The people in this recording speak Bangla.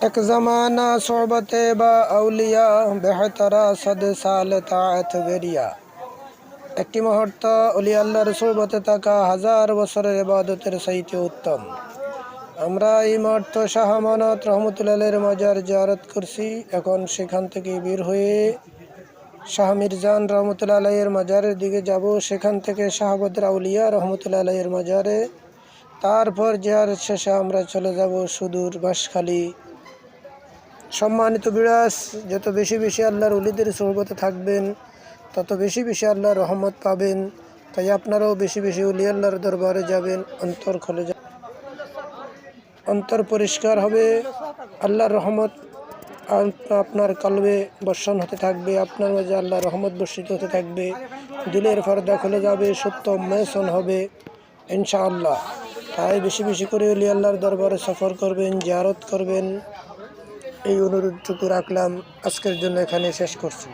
এক জমানা সোহবতে বা আউলিয়া, বেহতরা সদ সাল তাআত বেরিয়া। একটি মুহূর্ত অলি আল্লাহর সোহবতে থাকা হাজার বছরের ইবাদতের চাইতে উত্তম। আমরা এই মুহূর্ত শাহ আমানত রহমতুল্লাহের মাজার জিয়ারত করছি। এখন সেখান থেকে বের হয়ে শাহ মির্জান রহমতুল্লাহ আলাইয়ের মাজারের দিকে যাব। সেখান থেকে শাহবদ্র আউলিয়া রহমতুল্লাহ আলাইয়ের মাজারে। তারপর জিয়ার শেষে আমরা চলে যাব সুদূর বাঁশখালী। সম্মানিত বিরাজ, যত বেশি বেশি আল্লাহর উলিদের সোহবতে থাকবেন, তত বেশি বেশি আল্লাহর রহমত পাবেন। তাই আপনারাও বেশি বেশি উলি আল্লাহর দরবারে যাবেন, অন্তর খুলে যাবেন অন্তর পরিষ্কার হবে, আল্লাহর রহমত আপ- আপনার কালবে বর্ষণ হতে থাকবে, আপনার মাঝে আল্লাহর রহমত বর্ষিত হতে থাকবে, দিলের পর্দা খুলে যাবে সত্য মেসন হবে, ইনশাআল্লাহ। তাই বেশি বেশি করে অলি আল্লাহর দরবারে সফর করবেন, জিয়ারত করবেন। এই অনুরোধটুকু রাখলাম। আজকের জন্য এখানে শেষ করছি।